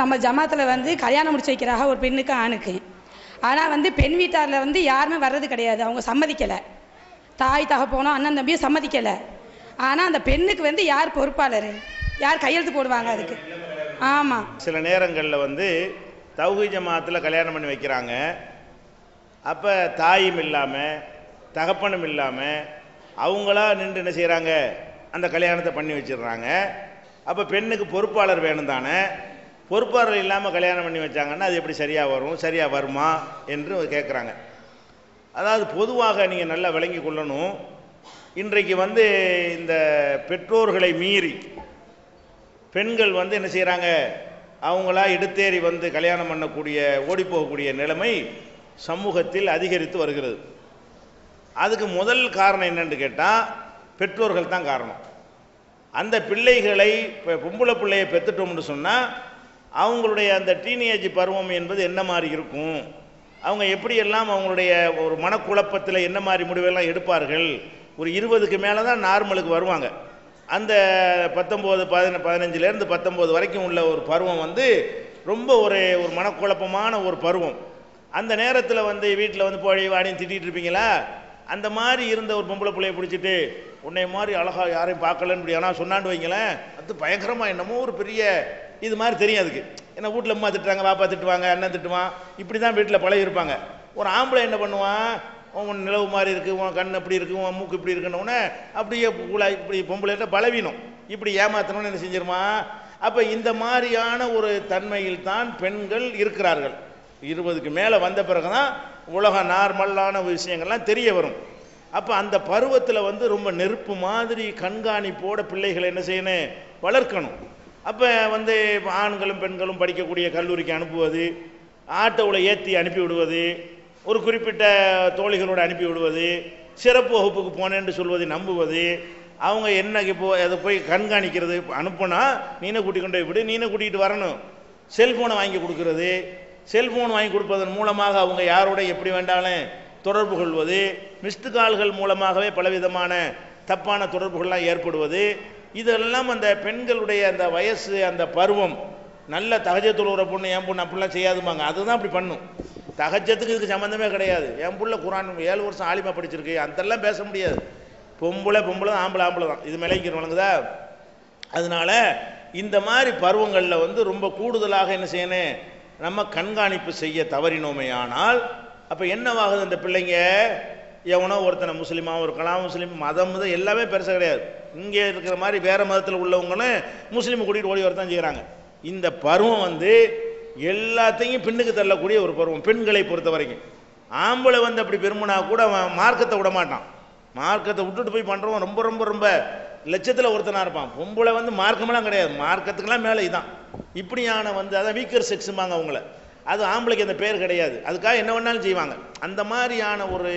நம்ம ஜமாத்தில் வந்து கல்யாணம் முடிச்சு வைக்கிறாங்க ஒரு பெண்ணுக்கு ஆணுக்கு. ஆனால் வந்து பெண் வீட்டாரில் வந்து யாருமே வர்றது கிடையாது. அவங்க சம்மதிக்கலை. தாய் தகப்போனோ அண்ணன் தம்பியும் சம்மதிக்கலை. ஆனால் அந்த பெண்ணுக்கு வந்து யார் பொறுப்பாளர்? யார் கையெழுத்து போடுவாங்க அதுக்கு? ஆமாம் சில நேரங்களில் வந்து தௌஹி ஜமாத்தில் கல்யாணம் பண்ணி வைக்கிறாங்க. அப்போ தாயும் இல்லாமல் தகப்பனும் இல்லாமல் அவங்களா நின்று என்ன செய்கிறாங்க அந்த கல்யாணத்தை பண்ணி வச்சிடுறாங்க. அப்போ பெண்ணுக்கு பொறுப்பாளர் வேணும் தானே? பொறுப்பாளர் இல்லாமல் கல்யாணம் பண்ணி வச்சாங்கன்னா அது எப்படி சரியாக வரும்? சரியாக வருமா? என்று கேட்குறாங்க அதாவது பொதுவாக நீங்கள் நல்லா விளங்கி கொள்ளணும். இன்றைக்கு வந்து இந்த பெற்றோர்களை மீறி பெண்கள் வந்து என்ன செய்கிறாங்க அவங்களா எடுத்தேறி வந்து கல்யாணம் பண்ணக்கூடிய ஓடி போகக்கூடிய நிலைமை சமூகத்தில் அதிகரித்து வருகிறது. அதுக்கு முதல் காரணம் என்னென்னு கேட்டால் பெற்றோர்கள் தான் காரணம். அந்த பிள்ளைகளை இப்போ பொம்பளை பிள்ளையை பெற்றுட்டோம்னு சொன்னால் அவங்களுடைய அந்த டீனேஜ் பருவம் என்பது என்ன மாதிரி இருக்கும்? அவங்க எப்படியெல்லாம் அவங்களுடைய ஒரு மனக்குழப்பத்தில் என்ன மாதிரி முடிவெல்லாம் எடுப்பார்கள்? ஒரு இருபதுக்கு மேலே தான் நார்மலுக்கு வருவாங்க. அந்த பத்தொம்போது பதின பதினஞ்சுலேருந்து பத்தொம்போது வரைக்கும் உள்ள ஒரு பருவம் வந்து ரொம்ப ஒரு ஒரு மனக்குழப்பமான ஒரு பருவம். அந்த நேரத்தில் வந்து வீட்டில் வந்து போய் வாடின்னு திட்டிகிட்டு இருப்பீங்களா? அந்த மாதிரி இருந்த ஒரு பொம்பளை பிள்ளைய பிடிச்சிட்டு உன்னை மாதிரி அழகாக யாரையும் பார்க்கலன்னு இப்படி ஆனால் சொன்னாண்டு வைங்களேன் அது பயங்கரமாக என்னமோ ஒரு பெரிய இது மாதிரி தெரியும் அதுக்கு. ஏன்னா வீட்டில் அம்மா திட்டுறாங்க பாப்பா திட்டுவாங்க அண்ணன் திட்டுவான். இப்படி தான் வீட்டில் பழகி இருப்பாங்க ஒரு ஆம்பளை என்ன பண்ணுவான்? உன் நிலவு மாதிரி இருக்குது உன் கண் அப்படி இருக்குது உன் மூக்கு இப்படி இருக்குன்னொன்னே அப்படியே கூலா இப்படி பொம்பளைகிட்ட பலவீனம் இப்படி ஏமாத்தணும்னு என்ன செஞ்சிருமா? அப்போ இந்த மாதிரியான ஒரு தன்மையில் தான் பெண்கள் இருக்கிறார்கள். இருபதுக்கு மேலே வந்த பிறகு தான் உலக நார்மலான விஷயங்கள்லாம் தெரிய வரும். அப்போ அந்த பருவத்தில் வந்து ரொம்ப நெருப்பு மாதிரி கண்காணிப்போட பிள்ளைகளை என்ன செய்யணும்? வளர்க்கணும். அப்போ வந்து ஆண்களும் பெண்களும் படிக்கக்கூடிய கல்லூரிக்கு அனுப்புவது ஆட்டோவில் ஏற்றி அனுப்பி விடுவது ஒரு குறிப்பிட்ட தோழிகளோடு அனுப்பி விடுவது சிறப்பு வகுப்புக்கு போனேன்னு சொல்வதை நம்புவது அவங்க என்ன இப்போ அதை போய் கண்காணிக்கிறது அனுப்புனா நீனை கூட்டிக்கொண்டு போய் விடு நீனை கூட்டிகிட்டு வரணும். செல்ஃபோனை வாங்கி கொடுக்கறது. செல்ஃபோன் வாங்கி கொடுப்பதன் மூலமாக அவங்க யாரோட எப்படி வேண்டாலும் தொடர்பு கொள்வது மிஸ்டு கால்கள் மூலமாகவே பலவிதமான தப்பான தொடர்புகள்லாம் ஏற்படுவது இதெல்லாம் அந்த பெண்களுடைய அந்த வயசு அந்த பருவம். நல்ல தகஜத்தில் ஒரு பொண்ணு என் பொண்ணு அப்படிலாம் செய்யாதுமாங்க அதுதான் அப்படி பண்ணும். தகஜத்துக்கு இதுக்கு சம்மந்தமே கிடையாது. என் பிள்ளை குரான் ஏழு வருஷம் ஆலிமா படிச்சிருக்கு. அதெல்லாம் பேச முடியாது. பொம்பளை பொம்பளை தான் ஆம்பளை ஆம்பளை தான். இது மிளைக்கிறோம் வழங்குதா அதனால இந்த மாதிரி பருவங்களில் வந்து ரொம்ப கூடுதலாக என்ன செய்யணும்? நம்ம கண்காணிப்பு செய்ய தவறினோமேயானால் அப்போ என்னவாகுது அந்த பிள்ளைங்க? எவனோ ஒருத்தனை முஸ்லீமாகவும் இருக்கலாம் முஸ்லீம் மதம் மதம் எல்லாமே பெருசாக கிடையாது. இங்கே இருக்கிற மாதிரி வேறு மதத்தில் உள்ளவங்களும் முஸ்லீமை கூட்டிகிட்டு ஓடி வரத்தான் செய்கிறாங்க இந்த பருவம் வந்து எல்லாத்தையும் பெண்ணுக்கு தள்ளக்கூடிய ஒரு பருவம் பெண்களை பொறுத்த வரைக்கும். ஆம்பளை வந்து அப்படி பெருமுனா கூட அவன் மார்க்கத்தை விட மாட்டான். மார்க்கத்தை விட்டுட்டு போய் பண்ணுறவன் ரொம்ப ரொம்ப ரொம்ப லட்சத்தில் ஒருத்தனாக இருப்பான். பொம்பளை வந்து மார்க்கமெல்லாம் கிடையாது. மார்க்கத்துக்கெல்லாம் மேலே இதான். இப்படியான வந்து அதான் வீக்கர் செக்ஸுமாங்க அவங்கள. அது ஆம்பளைக்கு அந்த பேர் கிடையாது. அதுக்காக என்ன வேணாலும் செய்வாங்க. அந்த மாதிரியான ஒரு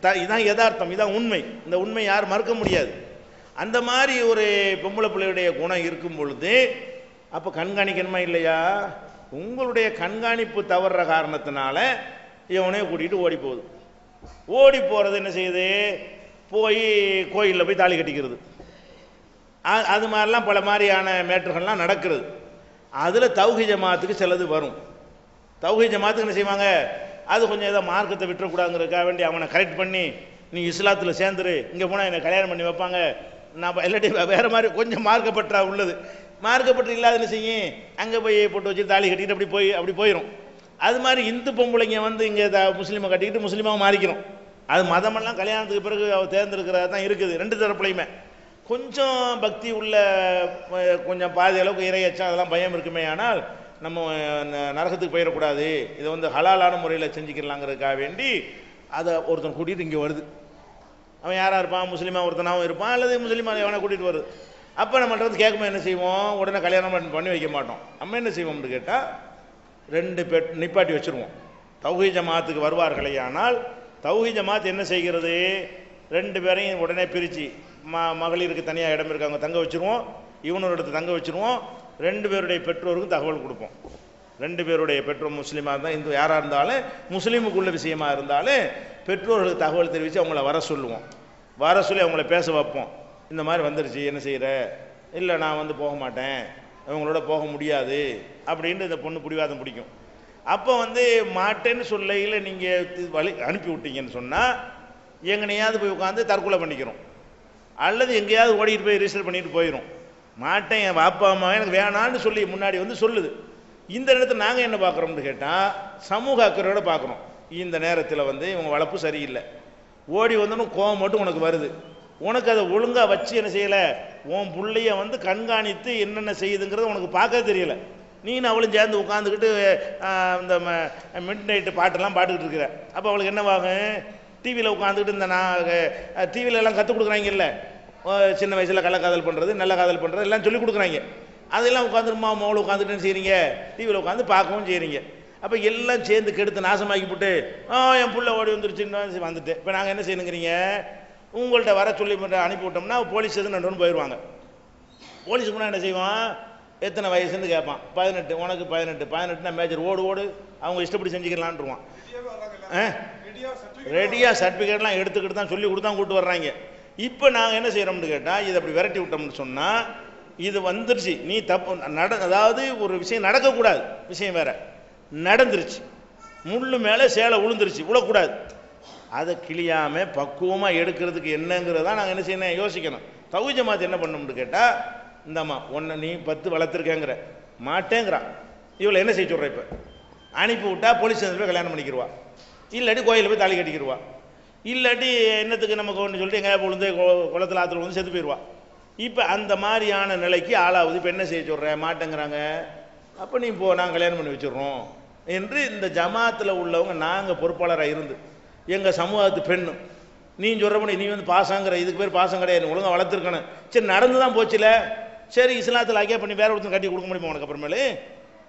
த இதான் யதார்த்தம். இதான் உண்மை. இந்த உண்மை யாரும் மறுக்க முடியாது. அந்த மாதிரி ஒரு பொம்பளை பிள்ளையுடைய குணம் இருக்கும் பொழுது அப்போ கண்காணிக்கணுமா இல்லையா? உங்களுடைய கண்காணிப்பு தவறுற காரணத்தினால இவனையும் கூட்டிகிட்டு ஓடி போகுது. ஓடி போகிறது என்ன செய்யுது? போய் கோயிலில் போய் தாலி கட்டிக்கிறது. அது மாதிரிலாம் பல மாதிரியான மேட்டர்கள்லாம் நடக்கிறது. அதில் தௌஹி ஜமாத்துக்கு சிலது வரும். தௌஹி ஜமாத்துக்கு என்ன செய்வாங்க? அது கொஞ்சம் ஏதோ மார்க்கத்தை விட்டுறக்கூடாதுங்கிறதுக்காக வேண்டி அவனை கரெக்ட் பண்ணி நீ இஸ்லாத்தில் சேர்ந்துரு இங்கே போனால் என்னை கல்யாணம் பண்ணி வைப்பாங்க நான் இல்லாட்டி வேறு மாதிரி கொஞ்சம் மார்க்கப்பற்றா உள்ளது. மார்க்கப்பற்று இல்லாதன்னு செய்யும்? அங்கே போய் போட்டு வச்சு தாலி கட்டிட்டு அப்படி போய் அப்படி போயிடும் அது மாதிரி இந்து பொம்பளைங்க வந்து இங்கே த முஸ்லீமை கட்டிக்கிட்டு முஸ்லீமாக மாறிக்கிறோம். அது மதமெல்லாம் கல்யாணத்துக்கு பிறகு அவள் தேர்ந்தெடுக்கிறதா தான் இருக்குது ரெண்டு தரப்புலையுமே. கொஞ்சம் பக்தி உள்ள கொஞ்சம் பாதி அளவுக்கு இறையச்சா அதெல்லாம் பயம் இருக்குமே ஆனால் நம்ம நரகத்துக்கு போயிடக்கூடாது. இதை வந்து ஹலாலான முறையில் செஞ்சுக்கலாங்கிறதுக்காக வேண்டி அதை ஒருத்தன் கூட்டிகிட்டு இங்கே வருது. அவன் யாராக இருப்பான்? முஸ்லீமாக ஒருத்தனாகவும் இருப்பான் அல்லது முஸ்லீமாக எவனை கூட்டிகிட்டு வருது. அப்போ நம்மகிட்ட வந்து கேட்கும்போது என்ன செய்வோம்? உடனே கல்யாணம் பண்ணி- பண்ணி வைக்க மாட்டோம். நம்ம என்ன செய்வோம்னு கேட்டால் ரெண்டு பெட் நிப்பாட்டி வச்சுருவோம். தௌஹி ஜமாத்துக்கு வருவார்களே ஆனால் தௌஹி ஜமாத் என்ன செய்கிறது? ரெண்டு பேரையும் உடனே பிரித்து ம மகளிருக்கு தனியாக இடம் இருக்காங்க தங்க வச்சுருவோம். இவனோட இடத்து தங்க வச்சுருவோம். ரெண்டு பேருடைய பெற்றோருக்கும் தகவல் கொடுப்போம். ரெண்டு பேருடைய பெற்றோர் முஸ்லீமாக இருந்தால் இந்து யாராக இருந்தாலும் முஸ்லீமுக்குள்ள விஷயமா இருந்தாலும் பெற்றோர்களுக்கு தகவல் தெரிவித்து அவங்கள வர சொல்லுவோம். வர சொல்லி அவங்கள பேச வைப்போம். இந்த மாதிரி வந்துருச்சு என்ன செய்கிற இல்லை நான் வந்து போக மாட்டேன். இவங்களோட போக முடியாது. அப்படின்ட்டு இந்த பொண்ணு பிடிவாதம் பிடிக்கும். அப்போ வந்து மாட்டேன்னு சொல்லையில் நீங்கள் வழி அனுப்பி விட்டீங்கன்னு சொன்னால் எங்கனையாவது போய் உட்காந்து தற்கொலை பண்ணிக்கிறோம். அல்லது எங்கேயாவது ஓடிட்டு போய் ரிஜிஸ்டர் பண்ணிட்டு போயிடும் மாட்டேன் என் பாப்பா அம்மா எனக்கு வேணான்னு சொல்லி முன்னாடி வந்து சொல்லுது. இந்த இடத்துல நாங்கள் என்ன பார்க்குறோம்னு கேட்டால் சமூக அக்கறையோடு பார்க்குறோம் இந்த நேரத்தில் வந்து இவங்க வளர்ப்பு சரியில்லை. ஓடி வந்தனும் கோவம் மட்டும் உனக்கு வருது. உனக்கு அதை ஒழுங்காக வச்சு என்ன செய்யலை? உன் பிள்ளைய வந்து கண்காணித்து என்னென்ன செய்யுதுங்கிறத உனக்கு பார்க்க தெரியல. நீனு அவளும் சேர்ந்து உட்காந்துக்கிட்டு இந்த மிட் நைட்டு பாட்டெல்லாம் பாட்டுக்கிட்டு இருக்கிற. அப்போ அவளுக்கு என்னவாகும் டிவியில் உட்காந்துக்கிட்டு இந்த நான் டிவியில எல்லாம் கற்றுக் கொடுக்குறாங்கல்ல? சின்ன வயசில் கள்ளக்காதல் பண்ணுறது நல்ல காதல் பண்ணுறது எல்லாம் சொல்லி கொடுக்குறாங்க. அதெல்லாம் உட்காந்துருமா மோளை உட்காந்துட்டு என்ன டிவியில் உட்காந்து பார்க்கவும் செய்கிறீங்க அப்போ எல்லாம் சேர்ந்து கெடுத்து நாசமாக்கி போட்டு ஆ என் புள்ள ஓடி வந்துருச்சுன்னு வந்துட்டு இப்போ நாங்கள் என்ன செய்யணுங்கிறீங்க? உங்கள்கிட்ட வர சொல்லி அனுப்பி விட்டோம்னா போலீஸ் எதுவும் ரெண்டு போயிடுவாங்க போலீஸ் போனால் என்ன செய்வான்? எத்தனை வயசுன்னு கேட்பான். பதினெட்டு உனக்கு பதினெட்டு. பதினெட்டுனா மேஜர் ஓடு ஓடு. அவங்க இஷ்டப்படி செஞ்சுக்கலான்ட்டுருவான். ரெடியாக சர்டிஃபிகேட்லாம் எடுத்துக்கிட்டு தான் சொல்லி கொடுத்தா கூட்டு வர்றாங்க. இப்போ நாங்கள் என்ன செய்கிறோம்னு கேட்டால் இதை அப்படி விரட்டி விட்டோம்னு சொன்னால் இது வந்துருச்சு. நீ தப்பு நட அதாவது ஒரு விஷயம் நடக்கக்கூடாது. விஷயம் வேறு. நடந்துருச்சு. முள்ளு மேலே சேலை விழுந்துருச்சு விழக்கூடாது அதை கிளியாமல் பக்குவமாக எடுக்கிறதுக்கு என்னங்கிறத நாங்கள் என்ன செய்யணும்? யோசிக்கணும். தகுஜ மாத்து என்ன பண்ணணும்னு கேட்டால் இந்தம்மா ஒன்று நீ பத்து வளர்த்துருக்கேங்கிற. மாட்டேங்கிறான். இவளை என்ன செய்ய சொல்கிற இப்போ? அனுப்பி விட்டா போலீஸ் ஸ்டேஷன் போய் கல்யாணம் பண்ணிக்கிடுவா இல்லாட்டி கோயிலில் போய் தாலி கட்டிக்கிடுவா இல்லாட்டி என்னத்துக்கு நமக்கு ஒன்று சொல்லிட்டு எங்கேயா விழுந்து குளத்தில் குளத்துல ஆற்றுல வந்து செத்து போயிடுவா இப்போ அந்த மாதிரியான நிலைக்கு ஆளாகுது இப்போ என்ன செய்ய சொல்கிறேன் மாட்டேங்கிறாங்க. அப்போ நீ போ நாங்கள் கல்யாணம் பண்ணி வச்சிடுறோம். என்று இந்த ஜமாத்தில் உள்ளவங்க நாங்கள் பொறுப்பாளராக இருந்து எங்கள் சமூகத்து பெண்ணு நீ சொல்கிறபடி நீ வந்து பாசங்கிற இதுக்கு பேர் பாசம் கிடையாது ஒழுங்காக வளர்த்துருக்கணும். சரி நடந்து தான் போச்சுல. சரி இஸ்லாத்தில் அக்கே பண்ணி வேற ஒருத்தன் கட்டி கொடுக்க முடியுமா உனக்கு அப்புறமேலு?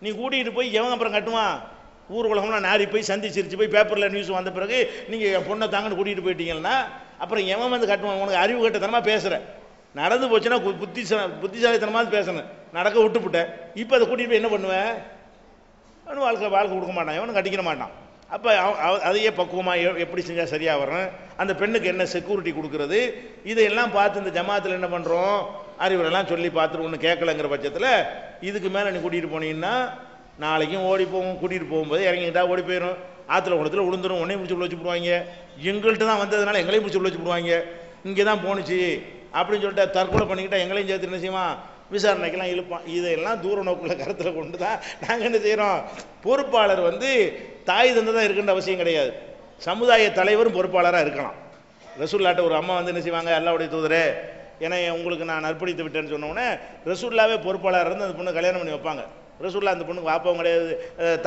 நீ கூட்டிகிட்டு போய் எவன் அப்புறம் கட்டுவான்? ஊர் உலகம்லாம் நாரி போய் சந்திச்சிருச்சு போய் பேப்பரில் நியூஸ் வந்த பிறகு நீங்கள் என் பொண்ணை தாங்கன்னு கூட்டிகிட்டு போயிட்டீங்கன்னா அப்புறம் எவன் வந்து கட்டுவான்? உனக்கு அறிவு கட்டத்தனமாக பேசுகிற நடந்து போச்சுன்னா கு- புத்திசா புத்திசாலித்தனமாக பேசணும். நடக்க விட்டுப்புட்டேன் இப்போ அதை கூட்டிகிட்டு போய் என்ன பண்ணுவேன் அவனு வாழ்க்கை வாழ்க்கை கொடுக்க மாட்டான். எவனும் கட்டிக்கிற மாட்டான். அப்போ அதையே பக்குவமாக எப்படி செஞ்சால் சரியாக வரும் அந்த பெண்ணுக்கு என்ன செக்யூரிட்டி கொடுக்கறது? இதையெல்லாம் பார்த்து இந்த ஜமாத்தில் என்ன பண்ணுறோம் அறிவுரைலாம் சொல்லி பார்த்துட்டு ஒன்று கேட்கலங்கிற பட்சத்தில் இதுக்கு மேலே நீ கூட்டிகிட்டு போனீங்கன்னா நாளைக்கும் ஓடி போவோம். கூட்டிகிட்டு போகும்போது இறங்கிக்கிட்டால் ஓடி போயிடும் ஆற்றுல குளத்தில் விழுந்துரும் உடனே பிடிச்சி உள்ள வச்சு போடுவாங்க எங்கள்கிட்ட தான் வந்ததுனால எங்களையும் பிடிச்சி உள்ள வச்சு போடுவாங்க இங்கே தான் போணுச்சு. அப்படின்னு சொல்லிட்டு தற்கொலை பண்ணிக்கிட்டால் எங்களையும் சேர்த்து என்ன செய்வான்? விசாரணைக்கெல்லாம் இழுப்பான். இதையெல்லாம் தூர நோக்குள்ள கருத்தில் கொண்டு தான் நாங்கள் என்ன செய்கிறோம் பொறுப்பாளர் வந்து தாய் தந்தை தான் இருக்குன்ற அவசியம் கிடையாது. சமுதாய தலைவரும் பொறுப்பாளராக இருக்கலாம். ரசூல்லாட்ட ஒரு அம்மா வந்து என்ன செய்வாங்க? அல்லாவுடைய தூதரே ஏன்னா உங்களுக்கு நான் அர்ப்பணித்து விட்டேன்னு சொன்னோடனே ரசூல்லாவே பொறுப்பாளர் இருந்து அந்த பொண்ணு கல்யாணம் பண்ணி வைப்பாங்க. ரசூல்லா அந்த பொண்ணுக்கு வாப்பாவும் கிடையாது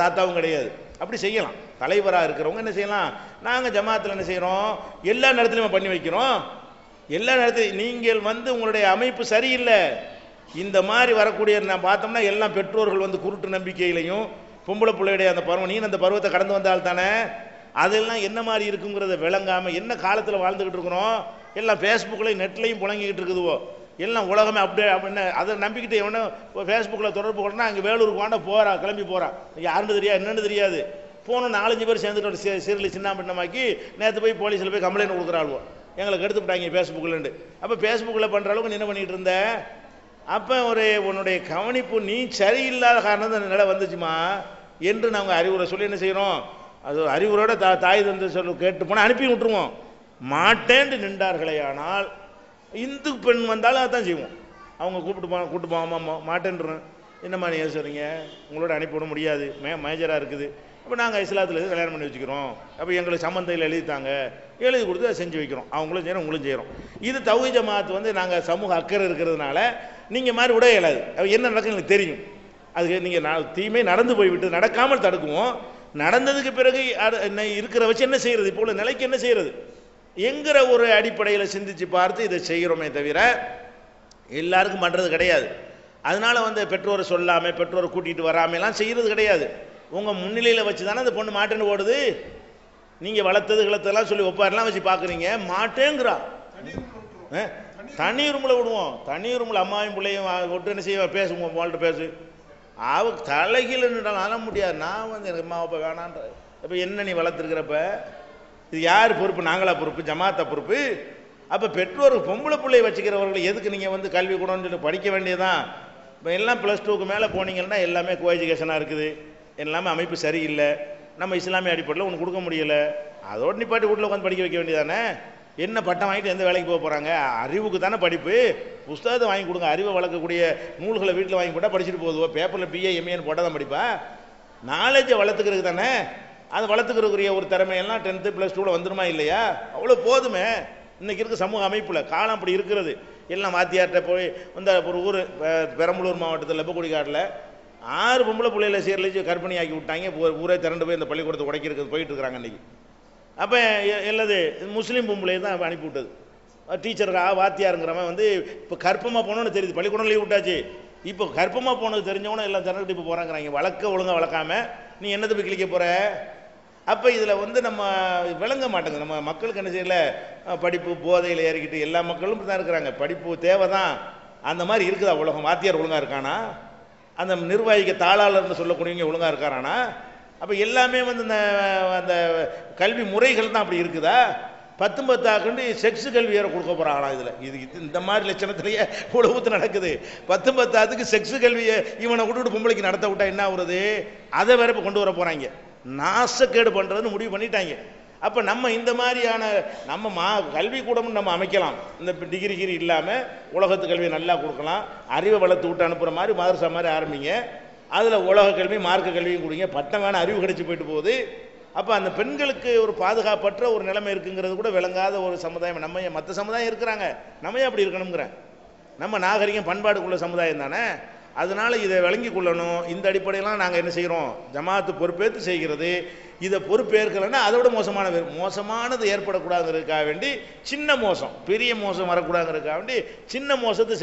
தாத்தாவும் கிடையாது. அப்படி செய்யலாம். தலைவராக இருக்கிறவங்க என்ன செய்யலாம்? நாங்கள் ஜமாத்தில் என்ன செய்கிறோம் எல்லா நேரத்துலையும் பண்ணி வைக்கிறோம். எல்லா நேரத்தையும் நீங்கள் வந்து உங்களுடைய அமைப்பு சரியில்லை. இந்த மாதிரி வரக்கூடிய நான் பார்த்தோம்னா எல்லாம் பெற்றோர்கள் வந்து குருட்டு நம்பிக்கையிலையும் பொம்பளை பிள்ளையுடைய அந்த பருவம் நீ அந்த பருவத்தை கடந்து வந்தால் தானே? அதெல்லாம் என்ன மாதிரி இருக்குங்கிறத விளங்காமல் என்ன காலத்தில் வாழ்ந்துக்கிட்டு இருக்கிறோம்? எல்லாம் ஃபேஸ்புக்லையும் நெட்லையும் புழங்கிக்கிட்டு இருக்குதுவோ? எல்லாம் உலகமே அப்படியே அப்படின்னு அதை நம்பிக்கிட்டு எவனோ ஃபேஸ்புக்கில் தொடர்பு கொண்டா அங்கே வேலூருக்கு வாண்டா போகிறான் கிளம்பி போகிறான் யாருன்னு தெரியாது என்னன்னு தெரியாது. போகணும் நாலஞ்சு பேர் சேர்ந்துட்டு ஒரு சீ- சின்ன பின்னமாக்கி நேற்று போய் போலீஸில் போய் கம்ப்ளைண்ட் கொடுக்குறாளுவோ. எங்களுக்கு எடுத்து விட்டாங்க ஃபேஸ்புக்கில்ண்டு அப்போ ஃபேஸ்புக்கில் பண்ணுற அளவுக்கு என்ன பண்ணிகிட்டு இருந்தேன் அப்போ ஒரு உன்னுடைய கவனிப்பு நீ சரியில்லாத காரணம் தான் நிலை வந்துச்சுமா? என்று நாங்கள் அறிவுரை சொல்லி என்ன செய்கிறோம் அது அறிவுரோட தா தாய் தந்தை சொல்லு கேட்டு போனால் அனுப்பி விட்டுருவோம். மாட்டேன்னு நின்றார்களே ஆனால் இந்து பெண் வந்தாலும் அதான் செய்வோம். அவங்க கூப்பிட்டு போ கூப்பிட்டு போகாம மாட்டேன்றேன். என்னம்மா நீ சொல்கிறீங்க உங்களோட அனுப்பிவிட முடியாது. மே மேஜராக இருக்குது. அப்போ நாங்கள் இஸ்லாத்தில் இருந்து கல்யாணம் பண்ணி வச்சுக்கிறோம். அப்போ எங்களுக்கு சம்மந்தையில் எழுதித்தாங்க எழுதி கொடுத்து அதை செஞ்சு வைக்கிறோம். அவங்களும் செய்கிறோம் உங்களும் செய்கிறோம் இது தௌஹி ஜமாத் வந்து நாங்கள் சமூக அக்கறை இருக்கிறதுனால நீங்கள் மாதிரி விட இயலாது. அது என்ன நடக்கும் எங்களுக்கு தெரியும். அதுக்கு நீங்கள் தீமை நடந்து போய்விட்டு நடக்காமல் தடுக்குவோம். நடந்ததுக்கு பிறகு அது என்ன இருக்கிற வச்சு என்ன செய்கிறது இப்போ உள்ள நிலைக்கு என்ன செய்கிறது என்கிற ஒரு அடிப்படையில் சிந்திச்சு பார்த்து இதை செய்கிறோமே தவிர எல்லாருக்கும் பண்ணுறது கிடையாது. அதனால் வந்து பெற்றோரை சொல்லாமல் பெற்றோரை கூட்டிகிட்டு வராமலாம் செய்கிறது கிடையாது. உங்கள் முன்னிலையில் வச்சு தானே அந்த பொண்ணு மாட்டேன்னு ஓடுது? நீங்கள் வளர்த்தது கிளத்ததெல்லாம் சொல்லி ஒப்பாரெல்லாம் வச்சு பார்க்குறீங்க. மாட்டேங்கிறா? தனி ரூமில் விடுவோம். தனி ரூமில் அம்மாவும் பிள்ளையும் விட்டு என்ன செய்ய பேசுவோம் வாழ்ட்டு பேசு. அவ தலைகீழ நின்றாலும் அழ முடியாது. நான் வந்து எனக்கு அம்மா அப்பா வேணான்ற. இப்போ என்ன நீ வளர்த்துருக்கிறப்ப இது யார் பொறுப்பு? நாங்களா பொறுப்பு? ஜமாத்தா பொறுப்பு? அப்போ பெற்றோர் பொம்பளை பிள்ளையை வச்சுக்கிறவர்கள் எதுக்கு நீங்கள் வந்து கல்வி கூடன்னு சொல்லி படிக்க வேண்டியதான் இப்போ எல்லாம் ப்ளஸ் டூக்கு மேலே போனீங்கன்னா எல்லாமே கோ எஜுகேஷனாக இருக்குது. எல்லாமே அமைப்பு சரியில்லை. நம்ம இஸ்லாமிய அடிப்படையில் ஒன்று கொடுக்க முடியல. அதோடு நிப்பாட்டி வீட்டில் உட்காந்து படிக்க வைக்க வேண்டியதானே என்ன பட்டம் வாங்கிட்டு எந்த வேலைக்கு போக போகிறாங்க அறிவுக்கு தானே படிப்பு. புஸ்தகத்தை வாங்கி கொடுங்க. அறிவை வளர்க்கக்கூடிய நூல்களை வீட்டில் வாங்கி போட்டால் படிச்சுட்டு போதுவோ பேப்பரில் பிஏ எம்ஏன்னு போட்டால் தான் படிப்பா? நாலேஜை வளர்த்துக்கிறதுக்கு தானே? அது வளர்த்துக்கிறதுக்குரிய ஒரு திறமையெல்லாம் டென்த்து ப்ளஸ் டூவில் வந்துருமா இல்லையா? அவ்வளோ போதுமே. இன்றைக்கி இருக்க சமூக அமைப்பில் காலம் அப்படி இருக்கிறது. எல்லாம் வாத்தியார்கிட்ட போய் இந்த ஒரு ஊர் பெரம்பலூர் மாவட்டத்தில் லெப்பக்குடிக்காட்டில் ஆறு பொம்பளை பிள்ளையில சீரழிச்சு கற்பனை ஆக்கி விட்டாங்க. ஊரே திரண்டு போய் இந்த பள்ளிக்கூடத்தை உடைக்கிறது போயிட்டு இருக்கிறாங்க இன்னைக்கு. அப்போ எல்லாது முஸ்லீம் பொம்பளை தான் அனுப்பி விட்டது. டீச்சருக்கா வாத்தியாருங்கிறவன் வந்து இப்போ கற்பமாக போனோன்னு தெரியுது. பள்ளிக்கூடம் லீவ் விட்டாச்சு. இப்போ கற்பமாக போனது தெரிஞ்சவனும் எல்லாம் திரண்டு இப்போ போகிறாங்கிறாங்க வளர்க்க ஒழுங்கா வளர்க்காம நீ என்னத்தை போய் கிளிக்க போகிற அப்போ இதில் வந்து நம்ம விளங்க மாட்டேங்குது. நம்ம மக்களுக்கு என்ன செய்யல? படிப்பு போதையில் ஏறிக்கிட்டு எல்லா மக்களும் இப்படி தான் இருக்கிறாங்க. படிப்பு தேவை தான் அந்த மாதிரி இருக்குதா உலகம்? வாத்தியார் ஒழுங்கா இருக்கானா? அந்த நிர்வாகிக்க தாளாளர்னு சொல்லக்கூடியவங்க ஒழுங்காக இருக்காரானா? அப்போ எல்லாமே வந்து இந்த அந்த கல்வி முறைகள் தான் அப்படி இருக்குதா? பத்தும் பத்தாக்குண்டு செக்ஸ் கல்வி வேறு கொடுக்க போகிறாங்களா இதில்? இது இது இந்த மாதிரி லட்சணத்திலேயே உலகத்து நடக்குது. பத்தும் பத்தாத்துக்கு செக்ஸ் கல்வியை இவனை விட்டுட்டு பொம்பளைக்கு நடத்த விட்டா என்ன ஆகுறது? அதை வேற இப்போ கொண்டு வர போகிறாங்க நாசக்கேடு பண்ணுறதுன்னு முடிவு பண்ணிட்டாங்க. அப்போ நம்ம இந்த மாதிரியான நம்ம மா கல்வி கூடமும் நம்ம அமைக்கலாம். இந்த டிகிரி கிரி இல்லாமல் உலகத்து கல்வியை நல்லா கொடுக்கலாம். அறிவை வளர்த்து விட்டு அனுப்புகிற மாதிரி மதரசா மாதிரி ஆரம்பிங்க. அதில் உலக கல்வி மார்க்க கல்வியும் கொடுங்க. பட்டம் வேணால் அறிவு கிடைச்சி போயிட்டு போகுது. அப்போ அந்த பெண்களுக்கு ஒரு பாதுகாப்பற்ற ஒரு நிலைமை இருக்குங்கிறது கூட விளங்காத ஒரு சமுதாயம். நம்ம ஏன் மற்ற சமுதாயம் இருக்கிறாங்க. நம்ம ஏன் அப்படி இருக்கணுங்கிறேன் நம்ம நாகரிகம் பண்பாடுக்குள்ள சமுதாயம் தானே? அதனால இதை விளங்கி கொள்ளணும் இந்த அடிப்படையெல்லாம் நாங்கள் என்ன செய்கிறோம் ஜமாத்து பொறுப்பேற்று செய்கிறது. இதை பொறுப்பேற்கலைன்னா அதை விட மோசமான மோசமானது ஏற்படக்கூடாதுங்கிறதுக்காக வேண்டி சின்ன மோசம் பெரிய மோசம் வரக்கூடாதுங்கிறதுக்காக வேண்டி சின்ன மோசத்தை